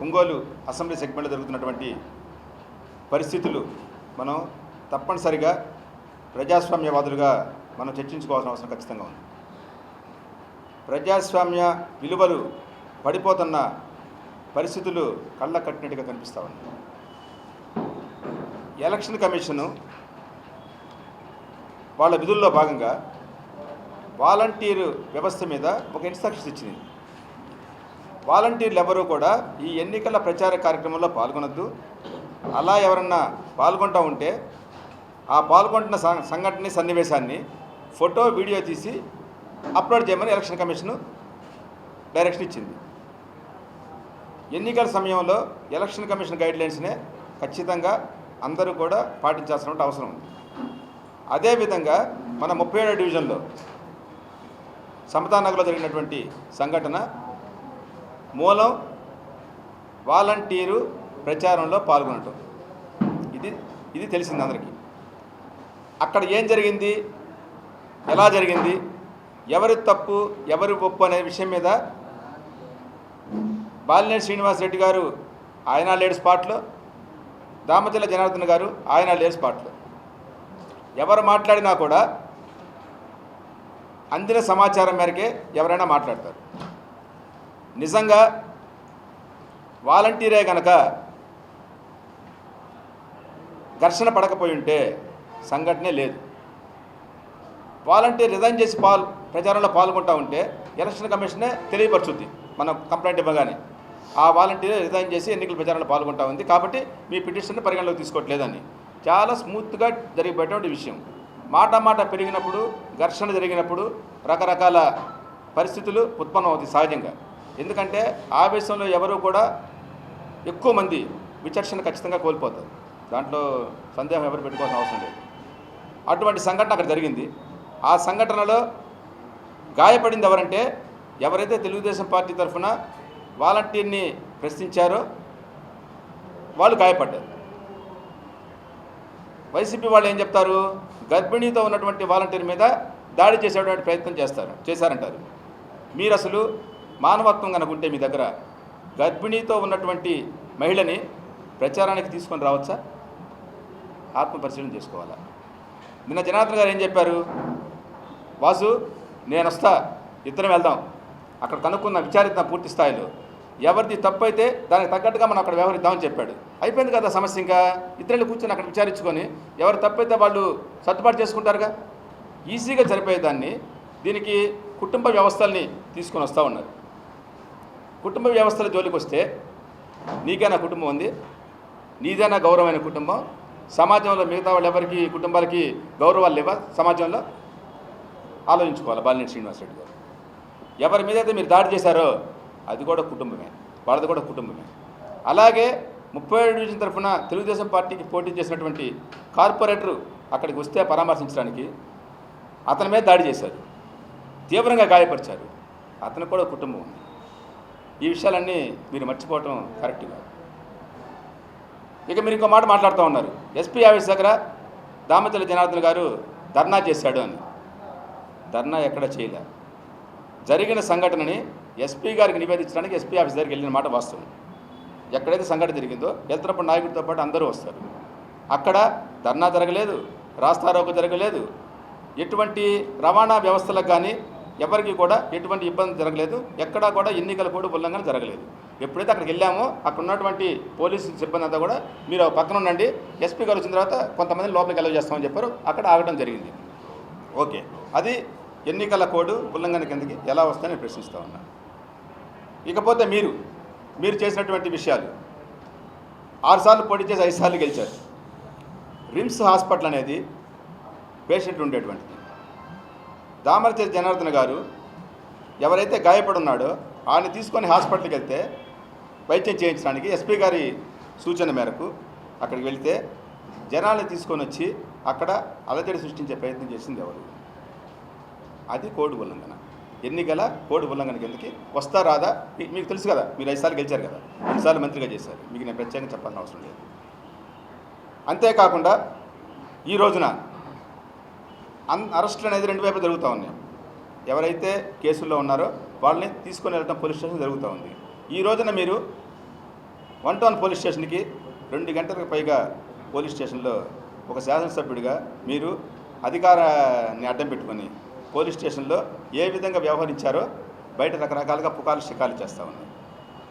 Ongole assembly సెగ్మెంట్లో జరుగుతున్నటువంటి పరిస్థితులు మనం తప్పనిసరిగా ప్రజాస్వామ్యవాదులుగా మనం చర్చించుకోవాల్సిన అవసరం ఖచ్చితంగా ఉంది. ప్రజాస్వామ్య విలువలు పడిపోతున్న పరిస్థితులు కళ్ళ కట్టినట్టుగా కనిపిస్తూ ఉన్నాయి ఎలక్షన్ కమిషను వాళ్ళ విధుల్లో భాగంగా వాలంటీరు వ్యవస్థ మీద ఒక ఇన్స్ట్రక్షన్స్ ఇచ్చింది వాలంటీర్లు ఎవరూ కూడా ఈ ఎన్నికల ప్రచార కార్యక్రమంలో పాల్గొనొద్దు. అలా ఎవరన్నా పాల్గొంటూ ఉంటే ఆ పాల్గొంటున్న సంఘటన సన్నివేశాన్ని ఫోటో వీడియో తీసి అప్లోడ్ చేయమని ఎలక్షన్ కమిషన్ డైరెక్షన్ ఇచ్చింది. ఎన్నికల సమయంలో ఎలక్షన్ కమిషన్ గైడ్లైన్స్నే ఖచ్చితంగా అందరూ కూడా పాటించాల్సిన అవసరం ఉంది. అదేవిధంగా మన ముప్పై ఏడో డివిజన్లో సమతానగర్లో జరిగినటువంటి సంఘటన మూలం వాలంటీరు ప్రచారంలో పాల్గొనటం. ఇది ఇది తెలిసింది అందరికీ. అక్కడ ఏం జరిగింది? ఎలా జరిగింది? ఎవరి తప్పు ఎవరి ఒప్పు అనే విషయం మీద బాలినేని శ్రీనివాస్ రెడ్డి గారు ఆయన లేడు స్పాట్లో. దామచల జనార్దన్ గారు ఆయన లేడు స్పాట్లో. ఎవరు మాట్లాడినా కూడా అందిన సమాచారం మేరకే ఎవరైనా మాట్లాడతారు. నిజంగా వాలంటీరే కనుక ఘర్షణ పడకపోయి ఉంటే సంఘటనే లేదు. వాలంటీర్ రిజైన్ చేసి పాల్ ప్రచారంలో పాల్గొంటా ఉంటే ఎలక్షన్ కమిషనే తెలియపరుచుద్ది మనం కంప్లైంట్ ఇవ్వగానే. ఆ వాలంటీర్ రిజైన్ చేసి ఎన్నికల ప్రచారంలో పాల్గొంటా ఉంది కాబట్టి మీ పిటిషన్ని పరిగణలోకి తీసుకోవట్లేదని. చాలా స్మూత్గా జరిగిపోయేటువంటి విషయం. మాట మాట పెరిగినప్పుడు ఘర్షణ జరిగినప్పుడు రకరకాల పరిస్థితులు ఉత్పన్నం అవుతాయి సహజంగా. ఎందుకంటే ఆవేశంలో ఎవరు కూడా ఎక్కువ మంది విచక్షణ ఖచ్చితంగా కోల్పోతారు. దాంట్లో సందేహం ఎవరు పెట్టుకోవాల్సిన అవసరం లేదు. అటువంటి సంఘటన అక్కడ జరిగింది. ఆ సంఘటనలో గాయపడింది ఎవరంటే ఎవరైతే తెలుగుదేశం పార్టీ తరఫున వాలంటీర్ని ప్రశ్నించారో వాళ్ళు గాయపడ్డారు. వైసీపీ వాళ్ళు ఏం చెప్తారు? గర్భిణీతో ఉన్నటువంటి వాలంటీర్ మీద దాడి చేసేటువంటి ప్రయత్నం చేస్తారు చేశారంటారు. మీరు అసలు మానవత్వం కనుక ఉంటే మీ దగ్గర గర్భిణీతో ఉన్నటువంటి మహిళని ప్రచారానికి తీసుకొని రావచ్చా? ఆత్మపరిశీలన చేసుకోవాలా? నిన్న జనార్దన్ గారు ఏం చెప్పారు? వాసు నేను వస్తా ఇద్దరం వెళ్దాం. అక్కడ కనుక్కున్న విచారిద్దాం పూర్తి స్థాయిలో. ఎవరిది తప్పు అయితే దానికి తగ్గట్టుగా మనం అక్కడ వ్యవహరిద్దామని చెప్పాడు. అయిపోయింది కదా సమస్య ఇంకా. ఇద్దరు కూర్చొని అక్కడ విచారించుకొని ఎవరు తప్పైతే వాళ్ళు సర్దుబాటు చేసుకుంటారుగా? ఈజీగా సరిపోయేదాన్ని దీనికి కుటుంబ వ్యవస్థల్ని తీసుకొని వస్తూ ఉన్నారు. కుటుంబ వ్యవస్థల జోలికి వస్తే నీకైనా కుటుంబం ఉంది నీదైనా గౌరవమైన కుటుంబం. సమాజంలో మిగతా వాళ్ళు ఎవరికి కుటుంబాలకి గౌరవాలు లేవా? సమాజంలో ఆలోచించుకోవాలి బాలినేని శ్రీనివాసరెడ్డి గారు. ఎవరి మీద అయితే మీరు దాడి చేశారో అది కూడా కుటుంబమే వాళ్ళది కూడా కుటుంబమే. అలాగే ముప్పై ఏడు డివిజన్ తరఫున తెలుగుదేశం పార్టీకి పోటీ చేసినటువంటి కార్పొరేటర్ అక్కడికి వస్తే పరామర్శించడానికి అతని మీద దాడి చేశారు. తీవ్రంగా గాయపరిచారు. అతనికి కూడా కుటుంబం ఉంది. ఈ విషయాలన్నీ మీరు మర్చిపోవటం కరెక్ట్ కాదు. ఇక మీరు ఇంకో మాట మాట్లాడుతూ ఉన్నారు. ఎస్పీ ఆఫీస్ దగ్గర దామతల జనార్దన్ గారు ధర్నా చేశాడు అని. ధర్నా ఎక్కడ చేయలే. జరిగిన సంఘటనని ఎస్పీ గారికి నివేదించడానికి ఎస్పీ ఆఫీస్ దగ్గరికి వెళ్ళిన మాట వాస్తవం. ఎక్కడైతే సంఘటన జరిగిందో వెళ్తున్నప్పుడు నాయకుడితో పాటు అందరూ వస్తారు. అక్కడ ధర్నా జరగలేదు రాస్తారోకు జరగలేదు. ఎటువంటి రవాణా వ్యవస్థలకు కానీ ఎవరికి కూడా ఎటువంటి ఇబ్బంది జరగలేదు. ఎక్కడా కూడా ఎన్నికల కోడ్ ఉల్లంఘన జరగలేదు. ఎప్పుడైతే అక్కడికి వెళ్ళామో అక్కడ ఉన్నటువంటి పోలీసు సిబ్బంది అంతా కూడా మీరు పక్కన ఉండండి ఎస్పీ గారు వచ్చిన తర్వాత కొంతమంది లోపలికి అలవ్ చేస్తామని చెప్పారు. అక్కడ ఆగడం జరిగింది. ఓకే. అది ఎన్నికల కోడ్ ఉల్లంఘన కిందకి ఎలా వస్తాయని ప్రశ్నిస్తూ ఉన్నాను ఇకపోతే మీరు మీరు చేసినటువంటి విషయాలు. ఆరుసార్లు పోటీ చేసి ఐదు సార్లు గెలిచారు. రిమ్స్ హాస్పిటల్ అనేది పేషెంట్ ఉండేటువంటిది. దామరచరి జనార్దన్ గారు ఎవరైతే గాయపడున్నాడో ఆయన తీసుకొని హాస్పిటల్కి వెళ్తే వైద్యం చేయించడానికి ఎస్పీ గారి సూచన మేరకు అక్కడికి వెళితే జనాల్ని తీసుకొని వచ్చి అక్కడ అలజడి సృష్టించే ప్రయత్నం చేసింది ఎవరు? అది కోడ్ ఉల్లంఘన. ఎన్నికల కోడ్ ఉల్లంఘన కిందకి వస్తా రాదా? మీకు తెలుసు కదా మీరు ఐదుసార్లు గెలిచారు కదా రెండుసార్లు మంత్రిగా చేశారు. మీకు నేను ప్రత్యేకంగా చెప్పాల్సిన అవసరం లేదు. అంతేకాకుండా ఈ రోజున అన్ అరెస్టులు అనేది రెండు వైపు జరుగుతూ ఉన్నాయి ఎవరైతే కేసుల్లో ఉన్నారో వాళ్ళని తీసుకొని వెళ్ళడం పోలీస్ స్టేషన్ జరుగుతూ ఉంది. ఈ రోజున మీరు వన్ టౌన్ పోలీస్ స్టేషన్కి రెండు గంటలకు పైగా పోలీస్ స్టేషన్లో ఒక శాసనసభ్యుడిగా మీరు అధికారాన్ని అడ్డం పెట్టుకొని పోలీస్ స్టేషన్లో ఏ విధంగా వ్యవహరించారో బయట రకరకాలుగా పుకార్లు షికాలు చేస్తూ ఉన్నాయి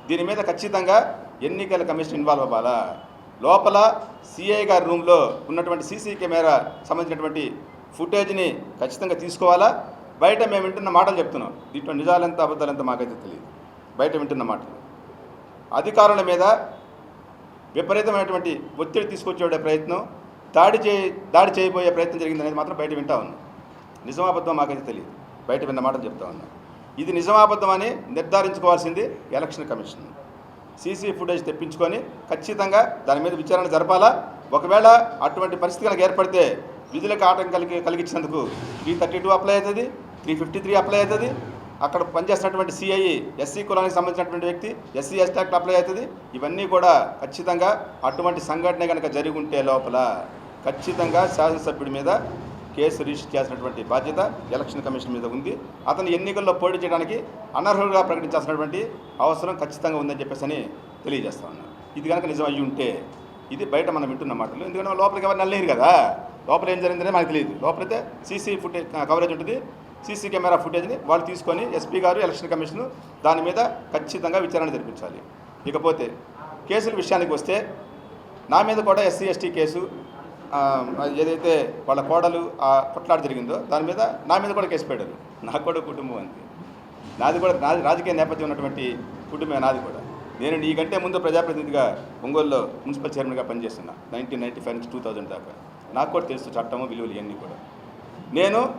దీని మీద ఖచ్చితంగా ఎన్నికల కమిషన్ ఇన్వాల్వ్ అవ్వాలా? లోపల సిఐ గారి రూమ్లో ఉన్నటువంటి సీసీ కెమెరా సంబంధించినటువంటి ఫుటేజ్ని ఖచ్చితంగా తీసుకోవాలా? బయట మేము వింటున్న మాటలు చెప్తున్నాం. దీంట్లో నిజాలెంత అబద్ధాలెంత మాకైతే తెలియదు బయట వింటున్న మాటలు. అధికారుల మీద విపరీతమైనటువంటి ఒత్తిడి తీసుకొచ్చే ప్రయత్నం దాడి చే దాడి చేయబోయే ప్రయత్నం జరిగిందనేది మాత్రం బయట వింటా ఉన్నాం. నిజమాబద్ధం మాకైతే తెలియదు బయట విన్న మాటలు చెప్తా ఉన్నాం. ఇది నిజమాబద్ధం అని నిర్ధారించుకోవాల్సింది ఎలక్షన్ కమిషన్. సీసీ ఫుటేజ్ తెప్పించుకొని ఖచ్చితంగా దాని మీద విచారణ జరపాలా? ఒకవేళ అటువంటి పరిస్థితి కనుక ఏర్పడితే విధులకు ఆటం కలిగి కలిగించినందుకు త్రీ థర్టీ టూ అప్లై అవుతుంది త్రీ ఫిఫ్టీ త్రీ అప్లై అవుతుంది. అక్కడ పనిచేస్తున్నటువంటి సిఐ ఎస్సీ కులానికి సంబంధించినటువంటి వ్యక్తి ఎస్సీ ఎస్టీ యాక్ట్ అప్లై అవుతుంది. ఇవన్నీ కూడా ఖచ్చితంగా అటువంటి సంఘటన కనుక జరిగి ఉంటే లోపల ఖచ్చితంగా శాసనసభ్యుడి మీద కేసు రిజిస్టర్ చేసినటువంటి బాధ్యత ఎలక్షన్ కమిషన్ మీద ఉంది. అతను ఎన్నికల్లో పోటీ చేయడానికి అనర్హులుగా ప్రకటించాల్సినటువంటి అవసరం ఖచ్చితంగా ఉందని చెప్పేసి అని తెలియజేస్తా ఉన్నాను. ఇది కనుక నిజం అయ్యి ఉంటే ఇది బయట మనం వింటున్న మాటలు. ఎందుకంటే లోపలికి ఎవరు నల్లేరు కదా? లోపల ఏం జరిగిందనే మనకు తెలియదు. లోపలైతే సీసీ ఫుటేజ్ కవరేజ్ ఉంటుంది. సీసీ కెమెరా ఫుటేజ్ని వాళ్ళు తీసుకొని ఎస్పీ గారు ఎలక్షన్ కమిషన్ దాని మీద ఖచ్చితంగా విచారణ జరిపించాలి. ఇకపోతే కేసుల విషయానికి వస్తే నా మీద కూడా ఎస్సీ ఎస్టీ కేసు ఏదైతే వాళ్ళ కోడలు ఆ కొట్లాట జరిగిందో దాని మీద నా మీద కూడా కేసు పెట్టారు. నాకు కూడా కుటుంబం అంది నాది కూడా నాది రాజకీయ నేపథ్యం ఉన్నటువంటి కుటుంబమే నాది కూడా. నేను నీ కంటే ముందు ప్రజాప్రతినిధిగా ఒంగోలులో మున్సిపల్ చైర్మన్గా పనిచేస్తున్నా నైన్టీన్ నైన్టీ ఫైవ్ నుంచి టూ థౌజండ్ దాకా. నాకు కూడా తెలుసు చట్టము విలువలు ఇవన్నీ కూడా. నేను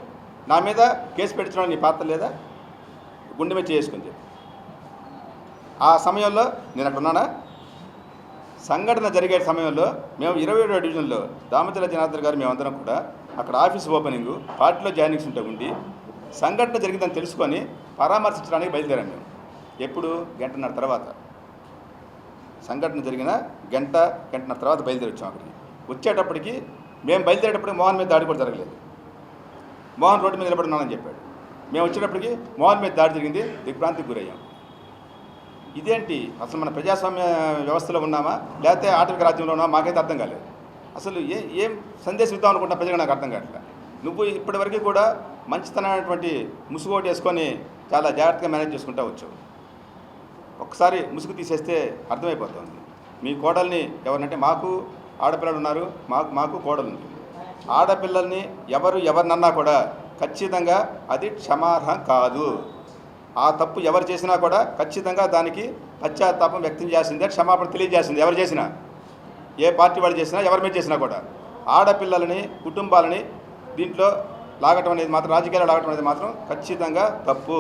నా మీద కేసు పెట్టించడం నీ పాత్ర లేదా? గుండె మీద చేసుకుని చెప్పి. ఆ సమయంలో నేను అక్కడ ఉన్నానా? సంఘటన జరిగే సమయంలో మేము ఇరవై ఏడో డివిజన్లో దామచల జనార్దన్ గారు మేమందరం కూడా అక్కడ ఆఫీస్ ఓపెనింగ్ పార్టీలో జాయినింగ్స్ ఉంటే ఉండి సంఘటన జరిగిందని తెలుసుకొని పరామర్శించడానికి బయలుదేరాం మేము. ఎప్పుడు? గంటన్నర తర్వాత. సంఘటన జరిగిన గంట గంటన్నర తర్వాత బయలుదేరి వచ్చాం అక్కడికి. వచ్చేటప్పటికి మేము బయలుదేరేటప్పుడు మోహన్ మీద దాడి కూడా జరగలేదు. మోహన్ రోడ్డు మీద నిలబడున్నానని చెప్పాడు. మేము వచ్చేటప్పటికి మోహన్ మీద దాడి జరిగింది దిగ్భ్రాంతికి గురయ్యాం. ఇదేంటి? అసలు మన ప్రజాస్వామ్య వ్యవస్థలో ఉన్నామా? లేకపోతే ఆటవిక రాజ్యంలో ఉన్నామా? మాకైతే అర్థం కాలేదు. అసలు ఏ ఏం సందేశం ఇద్దాం అనుకుంటా ప్రజలు నాకు అర్థం కావట్లేదు నువ్వు ఇప్పటివరకు కూడా మంచితనమైనటువంటి ముసుగోటు వేసుకొని చాలా జాగ్రత్తగా మేనేజ్ చేసుకుంటా వచ్చావు. ఒక్కసారి ముసుగు తీసేస్తే అర్థమైపోతుంది. మీ కోడల్ని ఎవరినంటే మాకు ఆడపిల్లలు ఉన్నారు మాకు మాకు కోడలు ఉంది. ఆడపిల్లల్ని ఎవరు ఎవరినన్నా కూడా ఖచ్చితంగా అది క్షమార్హం కాదు. ఆ తప్పు ఎవరు చేసినా కూడా ఖచ్చితంగా దానికి పశ్చాత్తాపం వ్యక్తం చేసిందే క్షమాపణ తెలియజేసింది ఎవరు చేసినా. ఏ పార్టీ వాళ్ళు చేసినా ఎవరి మీద చేసినా కూడా. ఆడపిల్లలని కుటుంబాలని దీంట్లో లాగటం అనేది మాత్రం రాజకీయాలు లాగటం అనేది మాత్రం ఖచ్చితంగా తప్పు.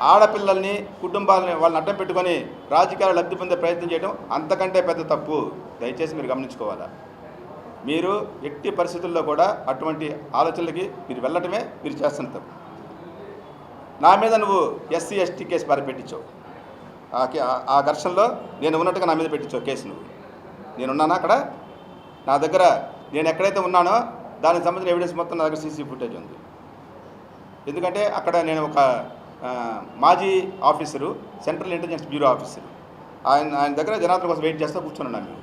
ఆడపిల్లల్ని కుటుంబాలని వాళ్ళని అడ్డం పెట్టుకొని రాజకీయాలు లబ్ధి పొందే ప్రయత్నం చేయడం అంతకంటే పెద్ద తప్పు. దయచేసి మీరు గమనించుకోవాలా? మీరు ఎట్టి పరిస్థితుల్లో కూడా అటువంటి ఆలోచనలకి మీరు వెళ్ళటమే మీరు చేస్తున్న తప్పు. నా మీద నువ్వు ఎస్సీ ఎస్టీ కేసు బారి పెట్టించావు. ఆ కే- ఆ- ఘర్షణలో నేను ఉన్నట్టుగా నా మీద పెట్టించావు కేసు నువ్వు. నేనున్నానా అక్కడ? నా దగ్గర నేను ఎక్కడైతే ఉన్నానో దానికి సంబంధించిన ఎవిడెన్స్ మొత్తం నా దగ్గర సీసీ ఫుటేజ్ ఉంది. ఎందుకంటే అక్కడ నేను ఒక మాజీ officer central intelligence bureau officer. ఆయన ఆయన దగ్గర జనార్దన్ కోసం వెయిట్ చేస్తూ కూర్చున్నాను మేము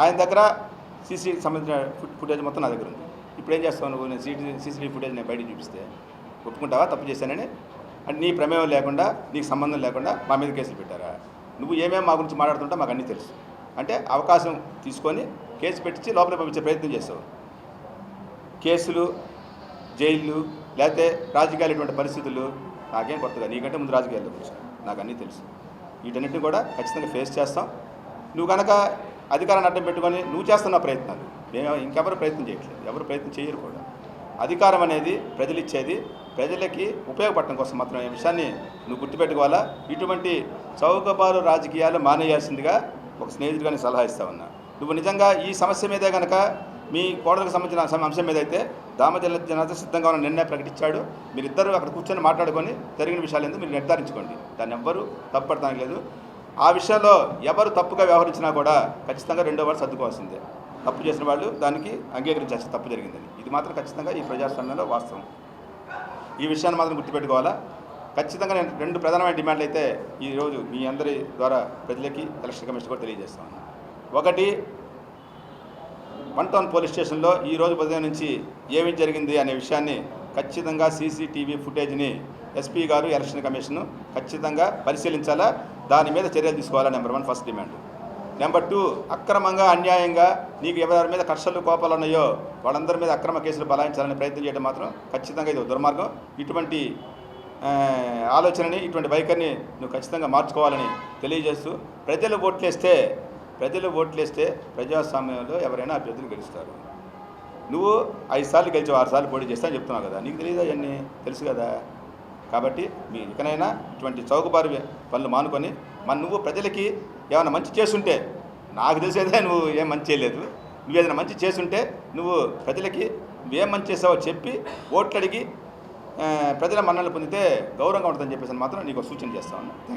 ఆయన దగ్గర సీసీ సంబంధించిన ఫుటేజ్ మొత్తం నా దగ్గర ఉంది. ఇప్పుడు ఏం చేస్తావు నువ్వు? నేను సీసీ సీసీటీవీ ఫుటేజ్ నేను బయటకు చూపిస్తే ఒప్పుకుంటావా? తప్పు చేశానని అంటే నీ ప్రమేయం లేకుండా నీకు సంబంధం లేకుండా మా మీద కేసులు పెట్టారా? నువ్వు ఏమేమి మా గురించి మాట్లాడుతుంటా మాకు అన్నీ తెలుసు. అంటే అవకాశం తీసుకొని కేసు పెట్టించి లోపల పంపించే ప్రయత్నం చేస్తావు. కేసులు జైళ్ళు లేకపోతే రాజకీయాలు ఇటువంటి పరిస్థితులు నాకేం కొత్తగా నీకంటే ముందు రాజకీయాల్లో వచ్చాను నాకు అన్నీ తెలుసు. వీటన్నిటిని కూడా ఖచ్చితంగా ఫేస్ చేస్తాం. నువ్వు కనుక అధికారాన్ని అడ్డం పెట్టుకొని నువ్వు చేస్తున్న ప్రయత్నాలు మేము ఇంకెవరు ప్రయత్నం చేయట్లేదు. ఎవరు ప్రయత్నం చేయరు కూడా. అధికారం అనేది ప్రజలు ఇచ్చేది ప్రజలకి ఉపయోగపడటం కోసం మాత్రం ఈ విషయాన్ని నువ్వు గుర్తుపెట్టుకోవాలా? ఇటువంటి చౌకబారు రాజకీయాలు మానేయాల్సిందిగా ఒక స్నేహితుడిగా సలహా ఇస్తా ఉన్నా. నువ్వు నిజంగా ఈ సమస్య మీదే కనుక మీ కోడలకు సంబంధించిన అంశం మీద అయితే దామజల జనార్దన్ సిద్ధంగా ఉన్న నిర్ణయం ప్రకటించాడు మీరిద్దరూ అక్కడ కూర్చొని మాట్లాడుకొని జరిగిన విషయాలు ఎందుకు మీరు నిర్ధారించుకోండి. దాన్ని ఎవ్వరూ తప్పడటానికి లేదు. ఆ విషయంలో ఎవరు తప్పుగా వ్యవహరించినా కూడా ఖచ్చితంగా రెండో వారు సర్దుకోవాల్సిందే. తప్పు చేసిన వాళ్ళు దానికి అంగీకరించాల్సి తప్పు జరిగిందని. ఇది మాత్రం ఖచ్చితంగా ఈ ప్రజాస్వామ్యంలో వాస్తవం. ఈ విషయాన్ని మాత్రం గుర్తుపెట్టుకోవాలా? ఖచ్చితంగా నేను రెండు ప్రధానమైన డిమాండ్లు అయితే ఈరోజు మీ అందరి ద్వారా ప్రజలకి ఎలక్షన్ కమిషన్ కూడా తెలియజేస్తాను ఒకటి వన్ టౌన్ పోలీస్ స్టేషన్లో ఈ రోజు ఉదయం నుంచి ఏమి జరిగింది అనే విషయాన్ని ఖచ్చితంగా సీసీటీవీ ఫుటేజ్ని ఎస్పీ గారు ఎలక్షన్ కమిషన్ ఖచ్చితంగా పరిశీలించాలా? దాని మీద చర్యలు తీసుకోవాలా? Number one first demand. Number two అక్రమంగా అన్యాయంగా నీకు ఎవరి మీద కక్షలు కోపాలు ఉన్నాయో వాళ్ళందరి మీద అక్రమ కేసులు బలాయించాలని ప్రయత్నం చేయడం మాత్రం ఖచ్చితంగా ఇది దుర్మార్గం. ఇటువంటి ఆలోచనని ఇటువంటి వైఖరిని నువ్వు ఖచ్చితంగా మార్చుకోవాలని తెలియజేస్తూ ప్రజలు ఓట్లేస్తే ప్రజలు ఓట్లేస్తే ప్రజాస్వామ్యంలో ఎవరైనా అభ్యర్థులు గెలుస్తారు. నువ్వు ఐదు సార్లు గెలిచి ఆరు సార్లు పోటీ చేస్తా అని చెప్తున్నావు కదా. నీకు తెలియదా అవన్నీ తెలుసు కదా. కాబట్టి మీ ఇకనైనా ఇటువంటి చౌకబారు పనులు మానుకొని మన నువ్వు ప్రజలకి ఏమైనా మంచి చేసుంటే నాకు తెలిసేదే నువ్వు ఏం మంచి చేయలేదు. నువ్వు ఏదైనా మంచి చేసుంటే నువ్వు ప్రజలకి నువ్వేం మంచి చేసావో చెప్పి ఓట్లు అడిగి ప్రజల మన్నలు పొందితే గౌరవంగా ఉంటుందని చెప్పేసి మాత్రం నీకు సూచన సూచన చేస్తాను